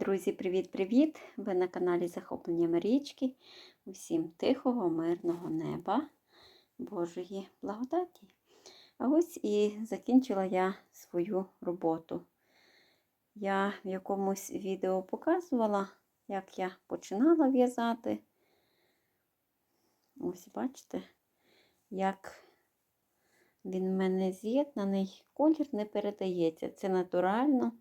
Друзі, привіт-привіт! Ви на каналі Захоплення Марічки. Усім тихого, мирного неба, Божої благодаті. А ось і закінчила я свою роботу. Я в якомусь відео показувала, як я починала в'язати. Ось, бачите, як він в мене з'єднаний, колір не передається. Це натурально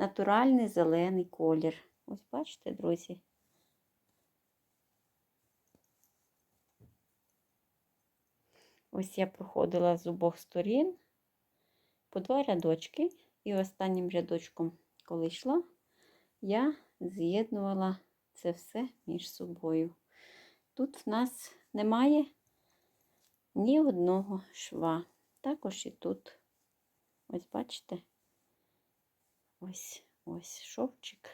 натуральний зелений колір. Ось бачите, друзі. Ось я проходила з обох сторін по два рядочки, і останнім рядочком, коли йшла, я з'єднувала це все між собою. Тут в нас немає ні одного шва. Також і тут, ось бачите, ось ось шовчик,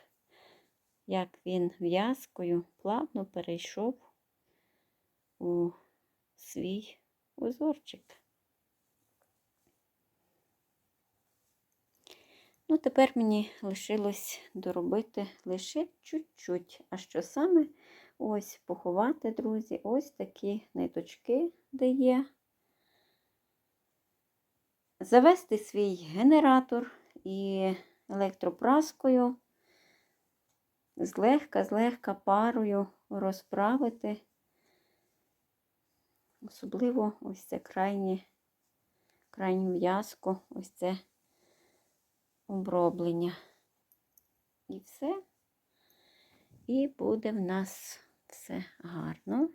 як він в'язкою плавно перейшов у свій узорчик. Ну, тепер мені лишилось доробити лише чуть-чуть. А що саме? Ось поховати, друзі, ось такі ниточки, де є. Завести свій генератор і електропраскою, злегка-злегка парою розправити. Особливо ось це крайнє, крайню в'язку, ось це оброблення. І все. І буде в нас все гарно.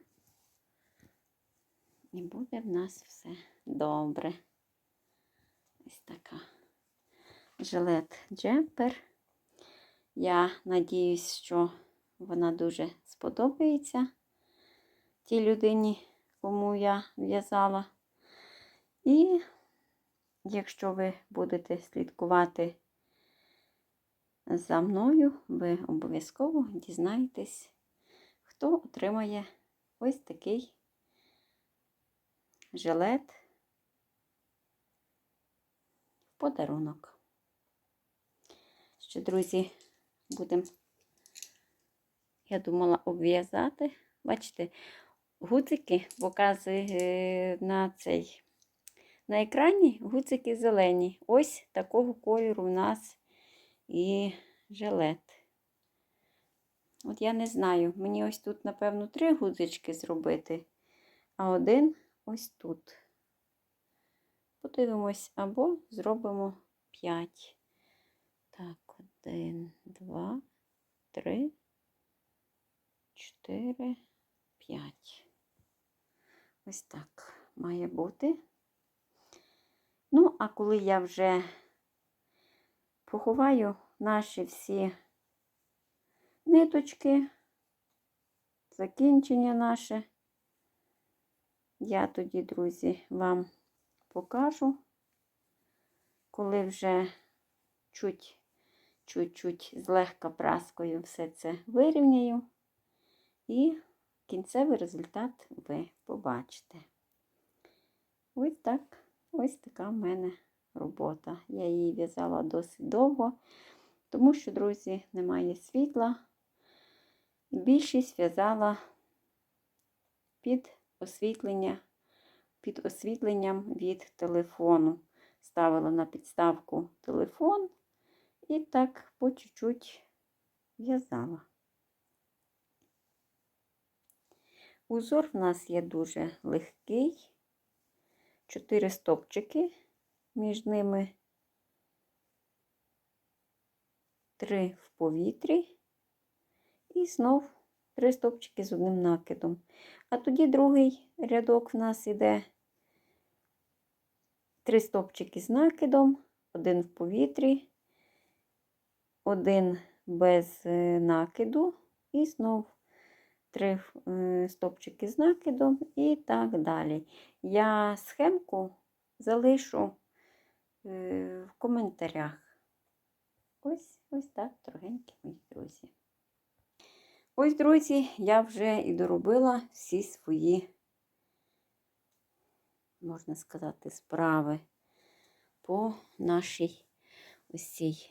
І буде в нас все добре. Ось така жилет джемпер. Я надіюсь, що вона дуже сподобається тій людині, кому я в'язала. І якщо ви будете слідкувати за мною, ви обов'язково дізнаєтесь, хто отримає ось такий жилет в подарунок. Ще, друзі, будемо, я думала, обв'язати. Бачите, гудзики показує на цей. На екрані гудзики зелені. Ось такого кольору у нас і жилет. От я не знаю, мені ось тут, напевно, три гудзички зробити, а один ось тут. Подивимось, або зробимо п'ять. Так, один, два, три, чотири, п'ять. Ось так має бути. Ну, а коли я вже поховаю наші всі ниточки, закінчення наше, я тоді, друзі, вам покажу, коли вже чуть чуть-чуть злегка праскою все це вирівняю, і кінцевий результат ви побачите. Ось так, ось така в мене робота. Я її в'язала досить довго, тому що, друзі, немає світла. Більшість в'язала під освітлення, під освітленням від телефону. Ставила на підставку телефон. І так по чуть-чуть в'язала. Узор в нас є дуже легкий, чотири стопчики, між ними три в повітрі, і знов три стопчики з одним накидом. А тоді другий рядок в нас іде три стопчики з накидом, один в повітрі один без е, накиду, і знов три е, стопчики з накидом, і так далі. Я схемку залишу е, в коментарях. Ось ось так, дорогенькі мої друзі. Ось, друзі, я вже і доробила всі свої, можна сказати, справи по нашій ось цій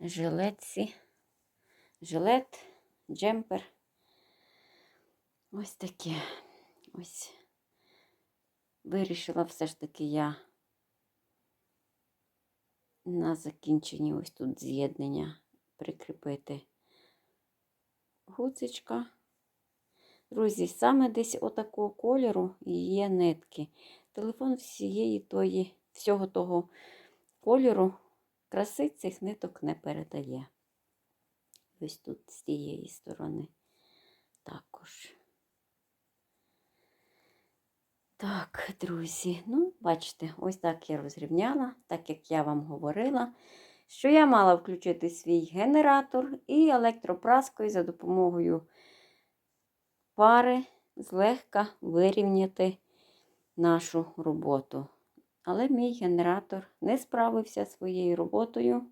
жилетці жилет, джемпер. Ось таке. Ось. Вирішила все ж таки я на закінченні ось тут з'єднання прикріпити гуцечка. Друзі, саме десь отакого кольору є нитки. Телефон всієї тої, всього того кольору краси цих ниток не передає. Ось тут з тієї сторони також. Так, друзі, ну, бачите, ось так я розрівняла, так як я вам говорила, що я мала включити свій генератор і електропраскою за допомогою пари злегка вирівняти нашу роботу. Але мій генератор не справився своєю роботою.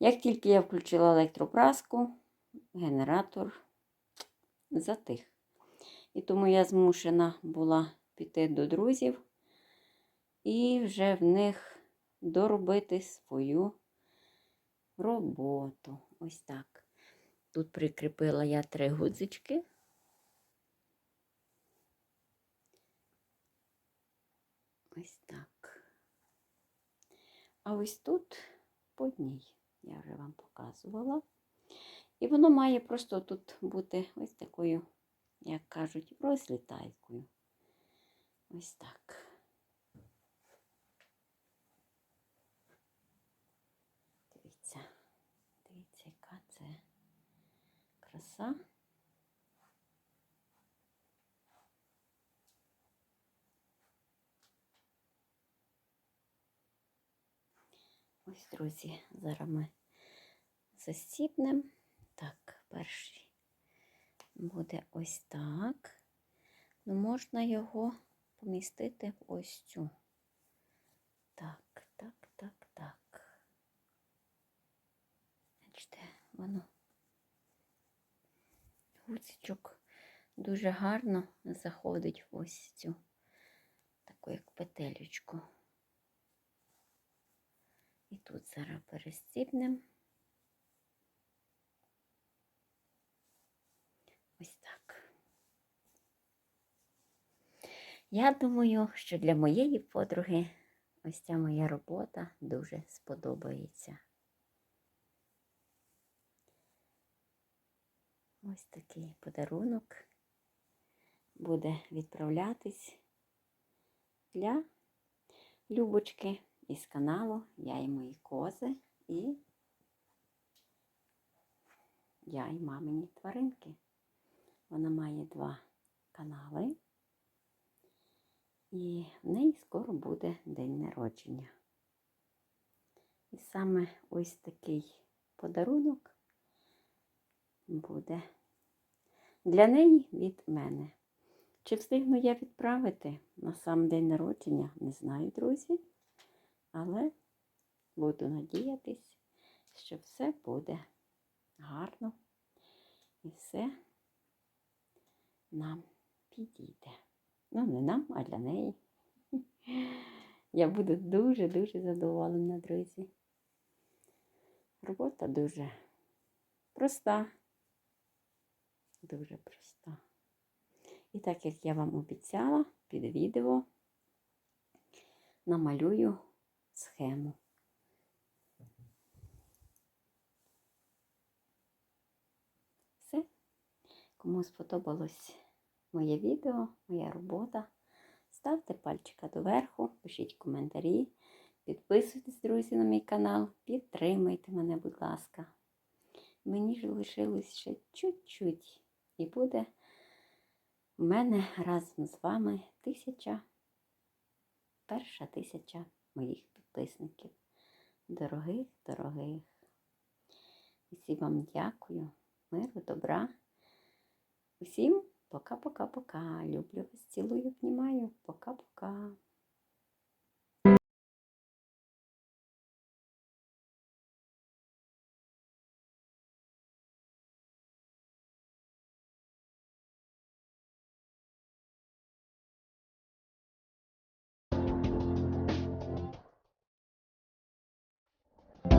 Як тільки я включила електропраску, генератор затих. І тому я змушена була піти до друзів і вже в них доробити свою роботу. Ось так. Тут прикріпила я три гудзички. Ось так. А ось тут по одній, я вже вам показувала. І воно має просто тут бути ось такою, як кажуть, розлітайкою. Ось так. Дивіться, дивіться, яка це краса. Ось, друзі, зараз ми застіпнемо. Так, перший буде ось так. Ну, можна його помістити в ось цю. Так, так, так, так. Бачите, воно гуцечок дуже гарно заходить в ось цю таку як петелючку. І тут зараз перестібнемо. Ось так. Я думаю, що для моєї подруги ось ця моя робота дуже сподобається. Ось такий подарунок буде відправлятись для Любочки із каналу Я і мої кози і я і мамині тваринки. Вона має два канали, і в неї скоро буде день народження. І саме ось такий подарунок буде для неї від мене. Чи встигну я відправити на сам день народження, не знаю, друзі. Але буду надіятись, що все буде гарно і все нам підійде. Ну, не нам, а для неї. Я буду дуже-дуже задоволена, друзі. Робота дуже проста, дуже проста. І так як я вам обіцяла, під відео намалюю схему. Все. Кому сподобалось моє відео, моя робота, ставте пальчика доверху, пишіть коментарі, підписуйтесь, друзі, на мій канал, підтримайте мене, будь ласка. Мені ж лишилось ще чуть-чуть. І буде в мене разом з вами тисяча, перша тисяча моїх підписників. Дорогих, дорогих. Усім вам дякую, миру, добра. Усім пока-пока-пока. Люблю вас, цілую, обнімаю. Пока-пока.